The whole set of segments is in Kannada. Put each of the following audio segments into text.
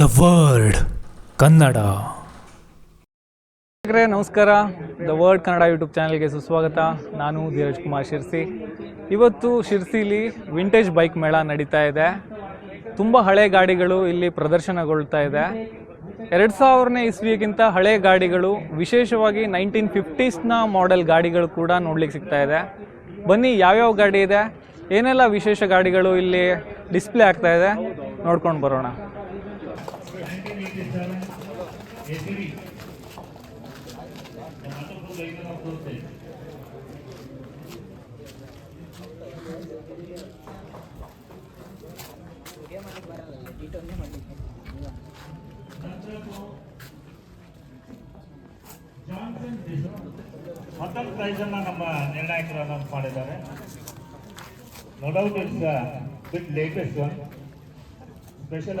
The word, Kannada. ನಮಸ್ಕಾರ. ದ ವರ್ಡ್ ಕನ್ನಡ ಯೂಟ್ಯೂಬ್ ಚಾನಲ್ಗೆ ಸುಸ್ವಾಗತ. ನಾನು ಧೀರಜ್ ಕುಮಾರ್ ಶಿರ್ಸಿ. ಇವತ್ತು ಶಿರ್ಸಿಲಿ ವಿಂಟೇಜ್ ಬೈಕ್ ಮೇಳ ನಡೀತಾ ಇದೆ. ತುಂಬ ಹಳೆ ಗಾಡಿಗಳು ಇಲ್ಲಿ ಪ್ರದರ್ಶನಗೊಳ್ತಾ ಇದೆ. ಎರಡು ಸಾವಿರನೇ ಇಸ್ವಿಗಿಂತ ಹಳೆ ಗಾಡಿಗಳು, ವಿಶೇಷವಾಗಿ ನೈನ್ಟೀನ್ ಫಿಫ್ಟೀಸ್ನ ಮಾಡೆಲ್ ಗಾಡಿಗಳು ಕೂಡ ನೋಡ್ಲಿಕ್ಕೆ ಸಿಗ್ತಾ ಇದೆ. ಬನ್ನಿ, ಯಾವ್ಯಾವ ಗಾಡಿ ಇದೆ? ಏನೆಲ್ಲ ವಿಶೇಷ ಗಾಡಿಗಳು ಇಲ್ಲಿ ಡಿಸ್ಪ್ಲೇ ಆಗ್ತಾ ಇದೆ? ನೋಡ್ಕೊಂಡು ಬರೋಣ. ಮತ್ತೊಂದು ಪ್ರೈಸನ್ನ ನಮ್ಮ ನಿರ್ಣಾಯಕರು ಅನೌನ್ಸ್ ಮಾಡಿದ್ದಾರೆ. No doubt it's latest special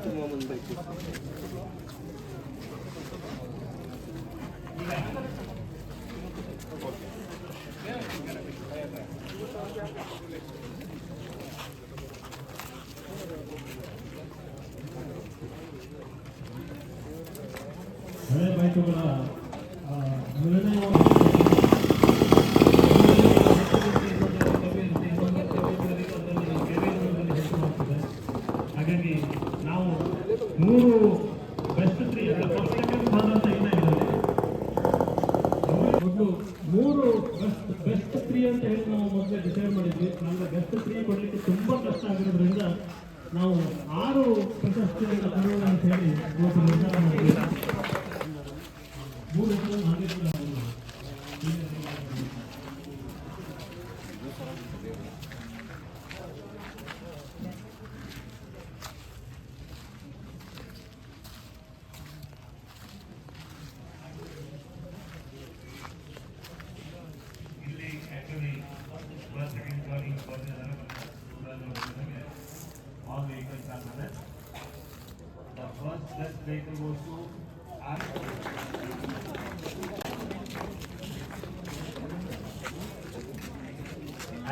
at the moment by this. 네, 마이크구나. ಒಟ್ಟು ಮೂರು ಬೆಸ್ಟ್ ಬೆಸ್ಟ್ ತ್ರೀ ಅಂತ ಹೇಳಿ ನಾವು ಮೊದಲೇ ಡಿಸೈಡ್ ಮಾಡಿದ್ವಿ. ನಮಗೆ ಬೆಸ್ಟ್ ತ್ರೀ ಕೊಡಲಿಕ್ಕೆ ತುಂಬ ಕಷ್ಟ ಆಗಿರೋದ್ರಿಂದ ನಾವು ಆರು ಪ್ರಶಸ್ತಿಯನ್ನು ಕೊಡೋಣ ಅಂತ ಹೇಳಿ ಮೂರು ಹಾಗೆ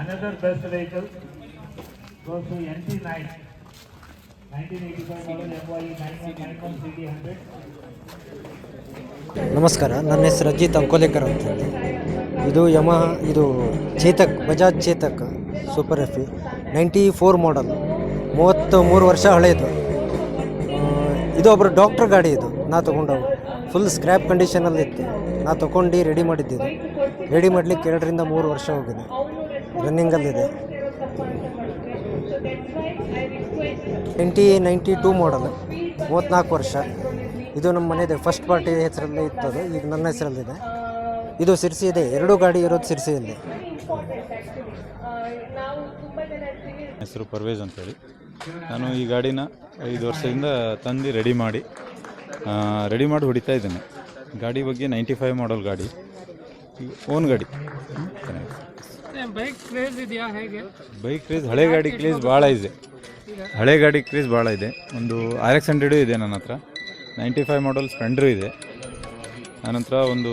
Another best vehicle goes to NT9. 1985 model FYE 9191 CD 100. ನಮಸ್ಕಾರ, ನನ್ನ ಹೆಸರು ಅಜಿತ್ ಅಂಕೋಲೇಕರ್ ಅಂತ ಹೇಳಿ ಇದು ಯಮ ಇದು Chetak, Bajaj Chetak super F ninety four model ಮೂವತ್ತು ಮೂರು ವರ್ಷ ಹಳೆಯದು ಇದು ಒಬ್ಬರು ಡಾಕ್ಟ್ರ್ ಗಾಡಿ ಇದು. ನಾ ತೊಗೊಂಡವು. ಫುಲ್ ಸ್ಕ್ರ್ಯಾಪ್ ಕಂಡೀಷನಲ್ಲಿ ಇತ್ತು. ನಾ ತೊಗೊಂಡು ರೆಡಿ ಮಾಡಿದ್ದಿದ್ದು ರೆಡಿ ಮಾಡಲಿಕ್ಕೆ ಎರಡರಿಂದ ಮೂರು ವರ್ಷ ಹೋಗಿದೆ. ರನ್ನಿಂಗಲ್ಲಿದೆ ಟ್ವೆಂಟಿ ನೈಂಟಿ ಟೂ ಮಾಡಲ್ ಮೂವತ್ತ್ನಾಲ್ಕು ವರ್ಷ. ಇದು ನಮ್ಮ ಮನೆಯದೆ ಫಸ್ಟ್ ಪಾರ್ಟಿ ಹೆಸರಲ್ಲೇ ಇತ್ತದು. ಈಗ ನನ್ನ ಹೆಸರಲ್ಲಿದೆ ಇದು. ಸಿರ್ಸಿ ಇದೆ. ಎರಡು ಗಾಡಿ ಇರೋದು ಸಿರ್ಸಿಯಲ್ಲಿ ಹೆಸರು ಪರ್ವೇಜ್ ಅಂತೇಳಿ. ನಾನು ಈ ಗಾಡಿನ ಐದು ವರ್ಷದಿಂದ ತಂದು ರೆಡಿ ಮಾಡಿ ರೆಡಿ ಮಾಡಿ ಹೊಡಿತಾ ಇದ್ದೇನೆ. ಗಾಡಿ ಬಗ್ಗೆ ನೈಂಟಿ ಫೈವ್ ಮಾಡಲ್ ಗಾಡಿ ಓನ್ ಗಾಡಿ. ಬೈಕ್ ಕ್ರೇಜ್ ಇದೆಯಾ ಹೇಗೆ? ಬೈಕ್ ಕ್ರೇಜ್ ಹಳೆ ಗಾಡಿ ಕ್ರೇಜ್ ಭಾಳ ಇದೆ. ಹಳೆ ಗಾಡಿ ಕ್ರೇಜ್ ಭಾಳ ಇದೆ. ಒಂದು ಆರ್ ಎಕ್ಸ್ ಹಂಡ್ರೆಡು ಇದೆ ನನ್ನ ಹತ್ರ. ನೈಂಟಿ ಫೈವ್ ಮಾಡಲ್ ಸ್ಪ್ಲೆಂಡ್ರು ಇದೆ ಆನಂತರ ಒಂದು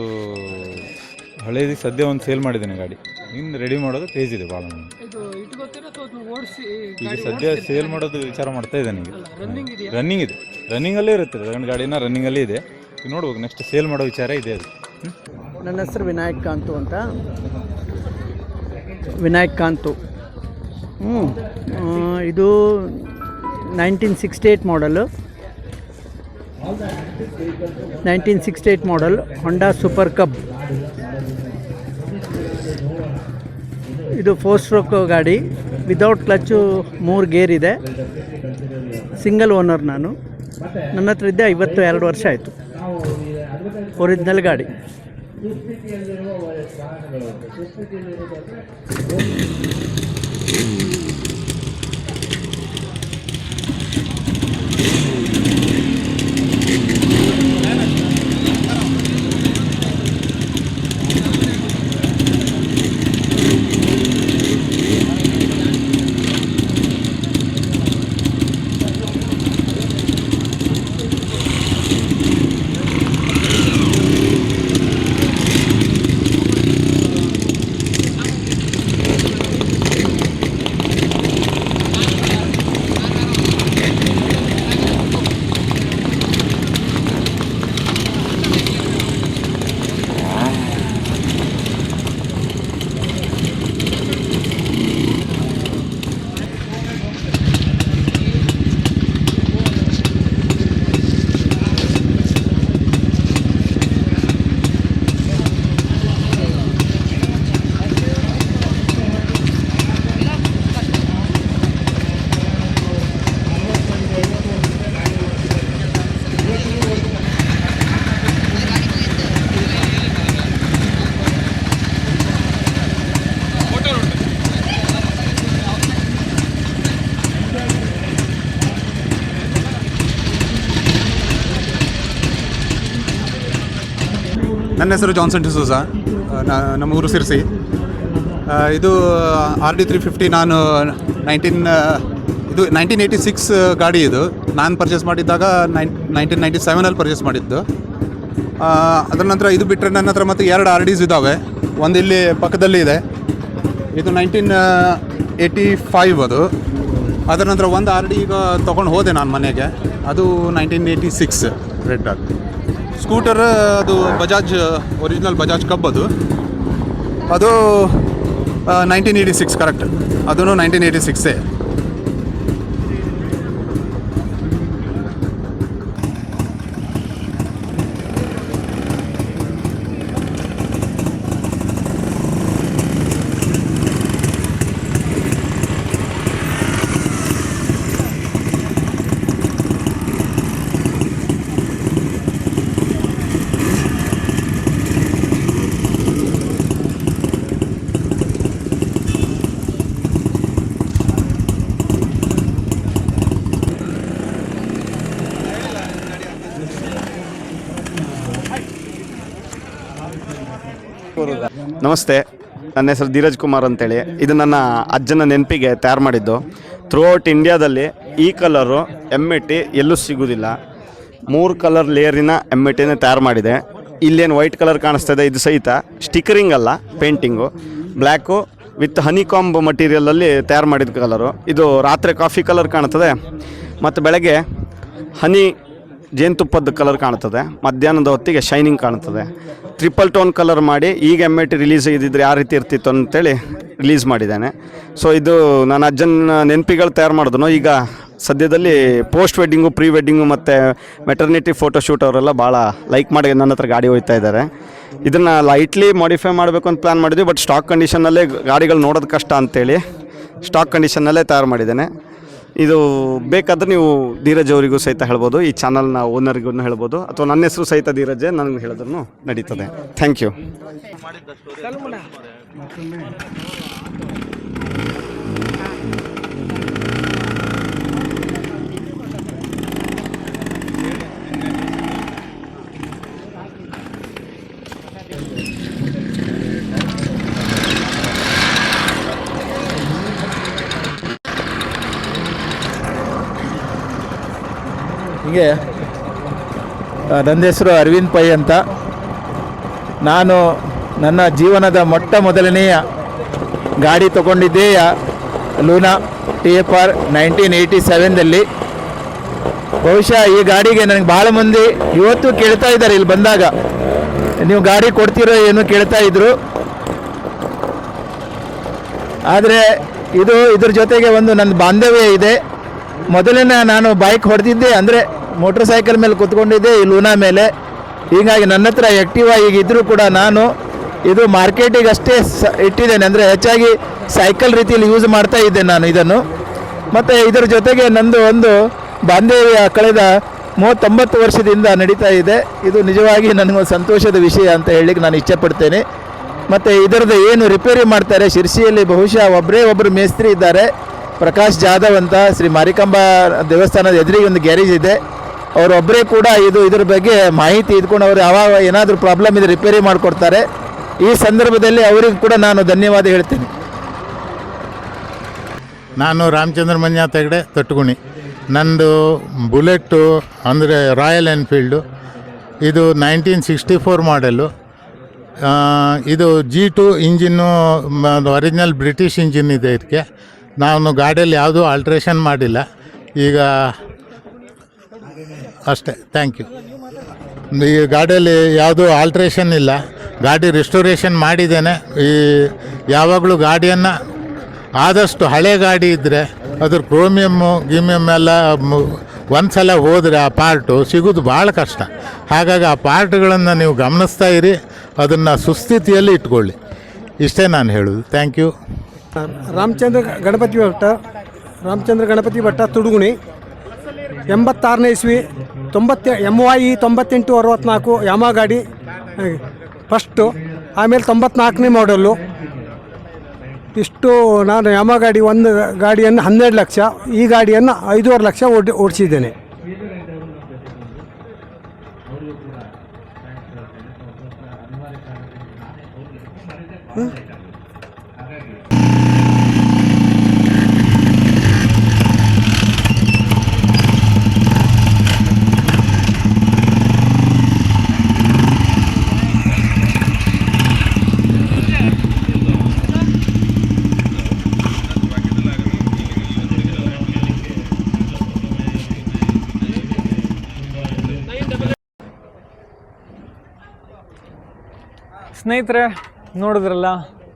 ಹಳೇದಿಗೆ ಸದ್ಯ ಒಂದು ಸೇಲ್ ಮಾಡಿದ್ದೇನೆ ಗಾಡಿ. ಇನ್ನು ರೆಡಿ ಮಾಡೋದು ಕ್ರೇಜ್ ಇದೆ ಭಾಳ ಈಗ ಸದ್ಯ ಸೇಲ್ ಮಾಡೋದು ವಿಚಾರ ಮಾಡ್ತಾ ಇದ್ದಾನೆ ಈಗ. ರನ್ನಿಂಗ್ ಇದೆ. ರನ್ನಿಂಗಲ್ಲೇ ಇರುತ್ತೆ. ನನ್ನ ಗಾಡಿನ ರನ್ನಿಂಗಲ್ಲೇ ಇದೆ. ಈಗ ನೋಡ್ಬೇಕು ನೆಕ್ಸ್ಟ್ ಸೇಲ್ ಮಾಡೋ ವಿಚಾರ ಇದೆ ಅದು. ನನ್ನ ಹೆಸರು ವಿನಾಯಕ್ ಕಾಂತು ಅಂತ. ವಿನಾಯಕ್ ಕಾಂತು. ಹ್ಞೂ ಇದು nineteen sixty eight model nineteen sixty eight model Honda super cub ಇದು ಫೋರ್ ಸ್ಟ್ರೋಕ್ ಗಾಡಿ. ವಿದೌಟ್ ಕ್ಲಚ್ಚು ಮೂರು ಗೇರ್ ಇದೆ. ಸಿಂಗಲ್ ಓನರ್ ನಾನು. ನನ್ನ ಹತ್ರ ಇದ್ದೆ ಐವತ್ತು ಎರಡು ವರ್ಷ ಆಯಿತು. ಒರಿಜಿನಲ್ ಗಾಡಿ. ನನ್ನ ಹೆಸರು ಜಾನ್ಸನ್ ಡಿಸೂಸಾ ನಮ್ಮ ಊರು ಸಿರ್ಸಿ. ಇದು ಆರ್ ಡಿ ತ್ರೀ ಫಿಫ್ಟಿ ನಾನು ನೈನ್ಟೀನ್ ಇದು ನೈನ್ಟೀನ್ ಏಯ್ಟಿ ಸಿಕ್ಸ್ ಗಾಡಿ ಇದು. ನಾನು ಪರ್ಚೇಸ್ ಮಾಡಿದ್ದಾಗ ನೈನ್ ನೈನ್ಟೀನ್ ನೈಂಟಿ ಸೆವೆನಲ್ಲಿ ಪರ್ಚೇಸ್ ಮಾಡಿದ್ದು. ಅದರ ನಂತರ ಇದು ಬಿಟ್ಟರೆ ನನ್ನ ಹತ್ರ ಮತ್ತೆ ಎರಡು ಆರ್ ಡಿಸ್ ಇದ್ದಾವೆ ಒಂದು ಇಲ್ಲಿ ಪಕ್ಕದಲ್ಲಿ ಇದೆ. ಇದು ನೈನ್ಟೀನ್ ಏಯ್ಟಿ ಫೈವ್ ಅದು. ಅದರ ನಂತರ ಒಂದು ಆರ್ ಡಿ ಈಗ ತೊಗೊಂಡು ಹೋದೆ ನಾನು ಮನೆಗೆ. ಅದು ನೈನ್ಟೀನ್ ಏಯ್ಟಿ ಸಿಕ್ಸ್. ರೆಡ್ ಅದು ಸ್ಕೂಟರ್, ಅದು ಬಜಾಜ್ ಒರಿಜಿನಲ್ ಬಜಾಜ್ ಕಬ್ ಅದು. ಅದು ನೈನ್ಟೀನ್ ಏಯ್ಟಿ ಸಿಕ್ಸ್ ಕರೆಕ್ಟ್ ಅದೂ ನೈನ್ಟೀನ್ ಏಯ್ಟಿ ಸಿಕ್ಸೇ ನಮಸ್ತೆ, ನನ್ನ ಹೆಸರು ಧೀರಜ್ ಕುಮಾರ್ ಅಂತೇಳಿ. ಇದು ನನ್ನ ಅಜ್ಜನ ನೆನಪಿಗೆ ತಯಾರು ಮಾಡಿದ್ದು. ಥ್ರೂ ಔಟ್ ಇಂಡಿಯಾದಲ್ಲಿ ಈ ಕಲರು ಎಂ ಎ ಟಿ ಎಲ್ಲೂ ಸಿಗೋದಿಲ್ಲ. ಮೂರು ಕಲರ್ ಲೇಯರಿನ ಎಂ ಎ ಟಿನೇ ತಯಾರು ಮಾಡಿದೆ. ಇಲ್ಲೇನು ವೈಟ್ ಕಲರ್ ಕಾಣಿಸ್ತಾ ಇದೆ, ಇದು ಸಹಿತ. ಸ್ಟಿಕರಿಂಗ್ ಅಲ್ಲ ಪೇಂಟಿಂಗು ಬ್ಲ್ಯಾಕು ವಿತ್ ಹನಿಕಾಂಬ್ ಮಟೀರಿಯಲಲ್ಲಿ ತಯಾರು ಮಾಡಿದ ಕಲರು. ಇದು ರಾತ್ರಿ ಕಾಫಿ ಕಲರ್ ಕಾಣ್ತದೆ. ಮತ್ತು ಬೆಳಗ್ಗೆ ಹನಿ ಜೇನುತುಪ್ಪದ ಕಲರ್ ಕಾಣ್ತದೆ. ಮಧ್ಯಾಹ್ನದ ಹೊತ್ತಿಗೆ ಶೈನಿಂಗ್ ಕಾಣ್ತದೆ. ಟ್ರಿಪಲ್ ಟೋನ್ ಕಲರ್ ಮಾಡಿ, ಈಗ ಎಂ ಟಿ ರಿಲೀಸ್ ಇದ್ದಿದ್ರೆ ಯಾವ ರೀತಿ ಇರ್ತಿತ್ತು ಅಂತೇಳಿ ರಿಲೀಸ್ ಮಾಡಿದ್ದಾನೆ. ಸೊ ಇದು ನನ್ನ ಅಜ್ಜನ ನೆನಪಿಗಳು ತಯಾರು ಮಾಡಿದ್ನು. ಈಗ ಸದ್ಯದಲ್ಲಿ ಪೋಸ್ಟ್ ವೆಡ್ಡಿಂಗು ಪ್ರೀ ವೆಡ್ಡಿಂಗು ಮತ್ತು ಮೆಟರ್ನಿಟಿ ಫೋಟೋಶೂಟ್ ಅವರೆಲ್ಲ ಭಾಳ ಲೈಕ್ ಮಾಡಿ ನನ್ನ ಹತ್ರ ಗಾಡಿ ಹೋಯ್ತಾ ಇದ್ದಾರೆ. ಇದನ್ನು ಲೈಟ್ಲಿ ಮಾಡಿಫೈ ಮಾಡಬೇಕು ಅಂತ ಪ್ಲ್ಯಾನ್ ಮಾಡಿದ್ವಿ ಬಟ್ ಸ್ಟಾಕ್ ಕಂಡೀಷನ್ನಲ್ಲೇ ಗಾಡಿಗಳು ನೋಡೋದು ಕಷ್ಟ ಅಂತೇಳಿ ಸ್ಟಾಕ್ ಕಂಡೀಷನ್ನಲ್ಲೇ ತಯಾರು ಮಾಡಿದ್ದೇನೆ. ಇದು ಬೇಕಾದ್ರೆ ನೀವು ಧೀರಜ್ ಅವರಿಗೂ ಸಹಿತ ಹೇಳ್ಬೋದು, ಈ ಚಾನಲ್ನ ಓನರ್ಗೂ ಹೇಳ್ಬೋದು, ಅಥವಾ ನನ್ನ ಹೆಸರು ಸಹಿತ ಧೀರಜ್ ನನಗೆ ಹೇಳಿದ್ರು ನಡೀತದೆ. ಥ್ಯಾಂಕ್ ಯು ಆ, ನನ್ನ ಹೆಸರು ಅರವಿಂದ್ ಪೈ ಅಂತ. ನಾನು ನನ್ನ ಜೀವನದ ಮೊಟ್ಟ ಮೊದಲನೆಯ ಗಾಡಿ ತಗೊಂಡಿದ್ದೇಯ Luna T F R nineteen eighty ಸೆವೆನ್ದಲ್ಲಿ. ಬಹುಶಃ ಈ ಗಾಡಿಗೆ ನನಗೆ ಭಾಳ ಮಂದಿ ಇವತ್ತು ಕೇಳ್ತಾ ಇದ್ದಾರೆ ಇಲ್ಲಿ ಬಂದಾಗ. ನೀವು ಗಾಡಿ ಕೊಡ್ತೀರೋ ಏನು ಕೇಳ್ತಾ ಇದ್ರು. ಆದರೆ ಇದು ಇದ್ರ ಜೊತೆಗೆ ಒಂದು ನನ್ನ ಬಾಂಧವ್ಯ ಇದೆ. ಮೊದಲನೇ ನಾನು ಬೈಕ್ ಹೊಡೆದಿದ್ದೆ ಅಂದರೆ ಮೋಟ್ರ್ ಸೈಕಲ್ ಮೇಲೆ ಕೂತ್ಕೊಂಡಿದ್ದೆ, ಈ ಲೂನಾ ಮೇಲೆ. ಹೀಗಾಗಿ ನನ್ನ ಹತ್ರ ಆ್ಯಕ್ಟಿವ್ ಕೂಡ ನಾನು ಇದು ಮಾರ್ಕೆಟಿಗೆ ಅಷ್ಟೇ ಸ ಇಟ್ಟಿದ್ದೇನೆ. ಅಂದರೆ ಹೆಚ್ಚಾಗಿ ಸೈಕಲ್ ರೀತಿಯಲ್ಲಿ ಯೂಸ್ ಮಾಡ್ತಾ ಇದ್ದೆ ನಾನು ಇದನ್ನು. ಮತ್ತು ಇದರ ಜೊತೆಗೆ ನಂದು ಒಂದು ಬಾಂಧವ್ಯ ಕಳೆದ ಮೂವತ್ತೊಂಬತ್ತು ವರ್ಷದಿಂದ ನಡೀತಾ ಇದೆ. ಇದು ನಿಜವಾಗಿ ನನಗೊಂದು ಸಂತೋಷದ ವಿಷಯ ಅಂತ ಹೇಳಲಿಕ್ಕೆ ನಾನು ಇಷ್ಟಪಡ್ತೇನೆ ಮತ್ತು ಇದರದ್ದು ಏನು ರಿಪೇರಿ ಮಾಡ್ತಾರೆ, ಶಿರ್ಸಿಯಲ್ಲಿ ಬಹುಶಃ ಒಬ್ಬರೇ ಒಬ್ಬರು ಮೇಸ್ತ್ರಿ ಇದ್ದಾರೆ. ಪ್ರಕಾಶ್ ಜಾಧವ್ ಅಂತ ಶ್ರೀ ಮಾರಿಕಾಂಬಾ ದೇವಸ್ಥಾನದ ಎದುರಿಗೆ ಒಂದು ಗ್ಯಾರೇಜ್ ಇದೆ. ಅವರೊಬ್ಬರೇ ಕೂಡ ಇದು ಇದ್ರ ಬಗ್ಗೆ ಮಾಹಿತಿ ಇದ್ಕೊಂಡು ಅವರು ಯಾವಾಗ ಏನಾದರೂ ಪ್ರಾಬ್ಲಮ್ ಇದೆ ರಿಪೇರಿ ಮಾಡಿಕೊಡ್ತಾರೆ. ಈ ಸಂದರ್ಭದಲ್ಲಿ ಅವರಿಗೂ ಕೂಡ ನಾನು ಧನ್ಯವಾದ ಹೇಳ್ತೀನಿ. ನಾನು ರಾಮಚಂದ್ರ ಮನ್ಯಾ ಹೆಗಡೆ ತಟ್ಟುಗುಣಿ. ನಂದು ಬುಲೆಟ್ಟು ಅಂದರೆ ರಾಯಲ್ ಎನ್ಫೀಲ್ಡು. ಇದು ನೈನ್ಟೀನ್ ಸಿಕ್ಸ್ಟಿ ಫೋರ್ ಮಾಡೆಲ್ಲು. ಇದು G two engine original British engine ಇದೆ ಇದಕ್ಕೆ. ನಾನು ಗಾಡಿಯಲ್ಲಿ ಯಾವುದೂ ಆಲ್ಟ್ರೇಷನ್ ಮಾಡಿಲ್ಲ. ಈಗ ಅಷ್ಟೇ. ಥ್ಯಾಂಕ್ ಯು ಈ ಗಾಡಿಯಲ್ಲಿ ಯಾವುದೂ ಆಲ್ಟ್ರೇಷನ್ ಇಲ್ಲ. ಗಾಡಿ ರಿಸ್ಟೋರೇಷನ್ ಮಾಡಿದ್ದೇನೆ. ಈ ಯಾವಾಗಲೂ ಗಾಡಿಯನ್ನು ಆದಷ್ಟು ಹಳೆ ಗಾಡಿ ಇದ್ದರೆ ಅದ್ರ ಕ್ರೋಮಿಯಮ್ಮು ಗಿಮಿಯಮ್ ಎಲ್ಲ ಒಂದು ಸಲ ಹೋದರೆ ಆ ಪಾರ್ಟು ಸಿಗೋದು ಭಾಳ ಕಷ್ಟ. ಹಾಗಾಗಿ ಆ ಪಾರ್ಟ್ಗಳನ್ನು ನೀವು ಗಮನಿಸ್ತಾ ಇರಿ. ಅದನ್ನು ಸುಸ್ಥಿತಿಯಲ್ಲಿ ಇಟ್ಕೊಳ್ಳಿ. ಇಷ್ಟೇ ನಾನು ಹೇಳೋದು. ಥ್ಯಾಂಕ್ ಯು ರಾಮಚಂದ್ರ ಗಣಪತಿ ಭಟ್ಟ, ರಾಮಚಂದ್ರ ಗಣಪತಿ ಭಟ್ಟ ತುಡುಗುಣಿ, ಎಂಬತ್ತಾರನೇ ಇಸ್ವಿ ತೊಂಬತ್ತೆ ಎಂ ವೈ ತೊಂಬತ್ತೆಂಟು ಅರವತ್ತ್ನಾಲ್ಕು ಯಾಮ ಗಾಡಿ. ಫಸ್ಟು ಆಮೇಲೆ ತೊಂಬತ್ನಾಲ್ಕನೇ ಮಾಡಲ್ಲು ಇಷ್ಟು ನಾನು ಯಮ ಗಾಡಿ ಒಂದು ಗಾಡಿಯನ್ನು ಹನ್ನೆರಡು ಲಕ್ಷ, ಈ ಗಾಡಿಯನ್ನು ಐದೂವರೆ ಲಕ್ಷ ಓಡಿ, ಓಡಿಸಿದ್ದೇನೆ. ಸ್ನೇಹಿತರೆ, ನೋಡಿದ್ರಲ್ಲ,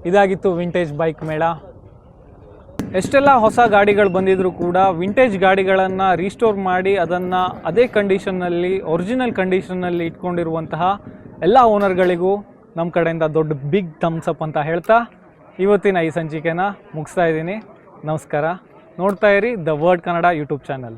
ಇದಾಗಿತ್ತು ವಿಂಟೇಜ್ ಬೈಕ್ ಮೇಳ. ಎಷ್ಟೆಲ್ಲ ಹೊಸ ಗಾಡಿಗಳು ಬಂದಿದ್ರು ಕೂಡ ವಿಂಟೇಜ್ ಗಾಡಿಗಳನ್ನು ರೀಸ್ಟೋರ್ ಮಾಡಿ ಅದನ್ನು ಅದೇ ಕಂಡೀಷನ್ನಲ್ಲಿ ಒರಿಜಿನಲ್ ಕಂಡೀಷನ್ನಲ್ಲಿ ಇಟ್ಕೊಂಡಿರುವಂತಹ ಎಲ್ಲ ಓನರ್ಗಳಿಗೂ ನಮ್ಮ ಕಡೆಯಿಂದ ದೊಡ್ಡ ಬಿಗ್ ಥಮ್ಸ್ ಅಪ್ ಅಂತ ಹೇಳ್ತಾ ಇವತ್ತಿನ ಈ ಸಂಚಿಕೆನ ಮುಗಿಸ್ತಾ ಇದ್ದೀನಿ. ನಮಸ್ಕಾರ. ನೋಡ್ತಾ ಇರಿ the word Kannada YouTube channel